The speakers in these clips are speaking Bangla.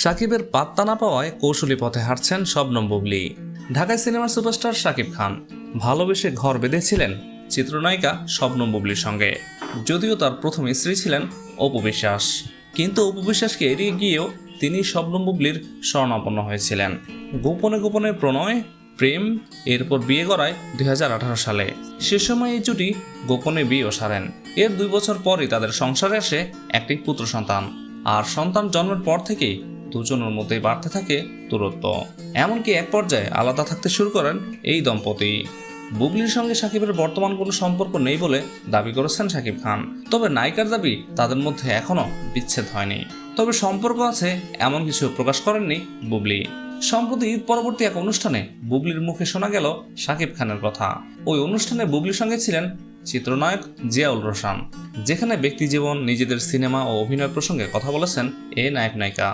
সাকিবের পাত্তা না পাওয়ায় কৌশলী পথে হাঁটছেন শবনম বুবলি। ঢাকায় সিনেমার সুপারস্টার সাকিব খান। ভালোবেসে ঘর বেঁধেছিলেন চিত্রনায়িকা শবনম বুবলির সঙ্গে। যদিও তার প্রথম স্ত্রী ছিলেন অপু বিশ্বাস। কিন্তু অপু বিশ্বাসকে এড়িয়ে গিয়েও তিনি শবনম বুবলির স্বর্ণাপন্ন হয়েছিলেন। গোপনে গোপনে প্রণয়, প্রেম, এরপর বিয়ে করায় দুই হাজার আঠারো সালে। সে সময় এই জুটি গোপনে বিয়েও সারেন। এর দুই বছর পরই তাদের সংসারে আসে একটি পুত্র সন্তান। আর সন্তান জন্মের পর থেকেই দুজনের মধ্যে বাড়তে থাকে দূরত্ব। এমনকি এক পর্যায়ে আলাদা থাকতে শুরু করেন এই দম্পতি। বুবলির সঙ্গে সাকিবের বর্তমান কোনো সম্পর্ক নেই বলে দাবি করেছেন সাকিব খান। তবে নায়িকার দাবি তাদের মধ্যে এখনও বিচ্ছেদ হয়নি। তবে সম্পর্ক আছে এমন কিছু প্রকাশ করেননি বুবলি। সম্প্রতি ঈদ পরবর্তী এক অনুষ্ঠানে বুবলির মুখে শোনা গেল সাকিব খানের কথা। ওই অনুষ্ঠানে বুবলির সঙ্গে ছিলেন চিত্রনায়ক জিয়াউল রোশান, যেখানে ব্যক্তিজীবন, নিজেদের সিনেমা ও অভিনয় প্রসঙ্গে কথা বলেছেন এ নায়ক নায়িকা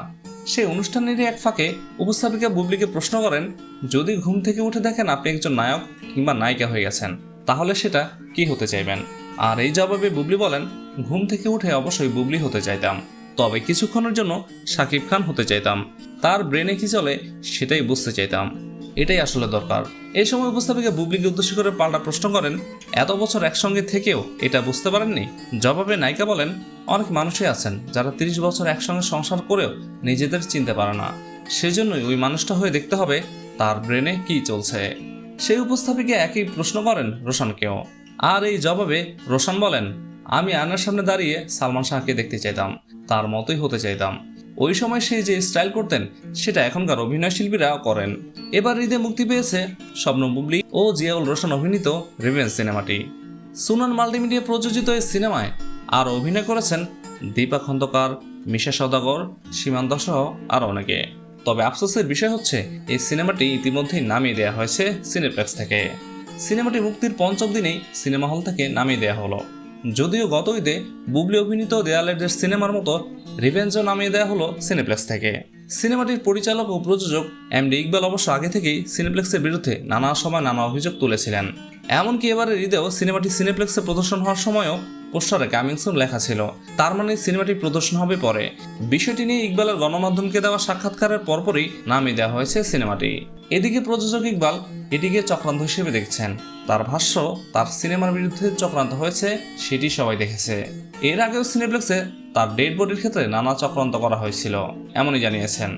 সেই অনুষ্ঠানেরই এক ফাঁকে উপস্থাপিকা বুবলিকে প্রশ্ন করেন, যদি ঘুম থেকে উঠে দেখেন আপনি একজন নায়ক কিংবা নায়িকা হয়ে গেছেন, তাহলে সেটা কি হতে চাইবেন? আর এই জবাবে বুবলি বলেন, ঘুম থেকে উঠে অবশ্যই বুবলি হতে চাইতাম। তবে কিছুক্ষণের জন্য সাকিব খান হতে চাইতাম। তার ব্রেনে কি চলে সেটাই বুঝতে চাইতাম। এটাই আসলে দরকার। এই সময় উপস্থাপিকা বুবলিকে উদ্দেশ্য করে পাল্টা প্রশ্ন করেন, এত বছর একসঙ্গে থেকেও এটা বুঝতে পারেননি? জবাবে নায়িকা বলেন, অনেক মানুষই আছেন যারা তিরিশ বছর একসঙ্গে সংসার করেও নিজেদের চিনতে পারে না। সেজন্যই ওই মানুষটা হয়ে দেখতে হবে তার ব্রেনে কি চলছে। সেই উপস্থাপিকা একই প্রশ্ন করেন রোশানকেও। আর এই জবাবে রোশান বলেন, আমি আয়নার সামনে দাঁড়িয়ে সালমান শাহকে দেখতে চাইতাম, তার মতোই হতে চাইতাম। ওই সময় সে যে স্টাইল করতেন, সেটা এখনকার অভিনয় শিল্পীরাও করেন। এবার ঈদে মুক্তি পেয়েছে স্বপ্ন বুবলি ও জিয়াউল রোশন অভিনীত রিভেঞ্জ সিনেমাটি। সুনান মাল্টিমিডিয়া প্রযোজিত এই সিনেমায় আর অভিনয় করেছেন দীপা খন্দকার, মিশা সদাগর সীমান্ত সহ আর অনেকে। তবে আফসোসের বিষয় হচ্ছে, এই সিনেমাটি ইতিমধ্যেই নামিয়ে দেওয়া হয়েছে সিনেপ্লেক্স থেকে। সিনেমাটি মুক্তির পঞ্চম দিনেই সিনেমা হল থেকে নামিয়ে দেওয়া হলো। যদিও গত ঈদে বুবলি অভিনীত দেয়ালের সিনেমার মতো রিভেঞ্জও নামিয়ে দেওয়া হলো সিনেপ্লেক্স থেকে। সিনেমাটির পরিচালক ও প্রযোজক এম ডি ইকবাল অবশ্য আগে থেকেই সিনেপ্লেক্সের বিরুদ্ধে নানা সময় নানা অভিযোগ তুলেছিলেন। এমনকি এবারের ঈদেও সিনেমাটি সিনেপ্লেক্সে প্রদর্শন হওয়ার সময়ও পোস্টারে কামিং সুন লেখা ছিল। তার মানে সিনেমাটি প্রদর্শন হবে পরে। বিষয়টি নিয়ে ইকবালের গণমাধ্যমকে দেওয়া সাক্ষাৎকারের পরপরই নামিয়ে দেওয়া হয়েছে সিনেমাটি। এদিকে প্রযোজক ইকবাল এটিকে চক্রান্ত হিসেবে দেখছেন। তার ভাষ্য, তার সিনেমার বিরুদ্ধে চক্রান্ত হয়েছে, সেটি সবাই দেখেছে। এর আগেও সিনেপ্লেক্সে তার ডেড বডির ক্ষেত্রে নানা চক্রান্ত করা হয়েছিল, এমনই জানিয়েছেন।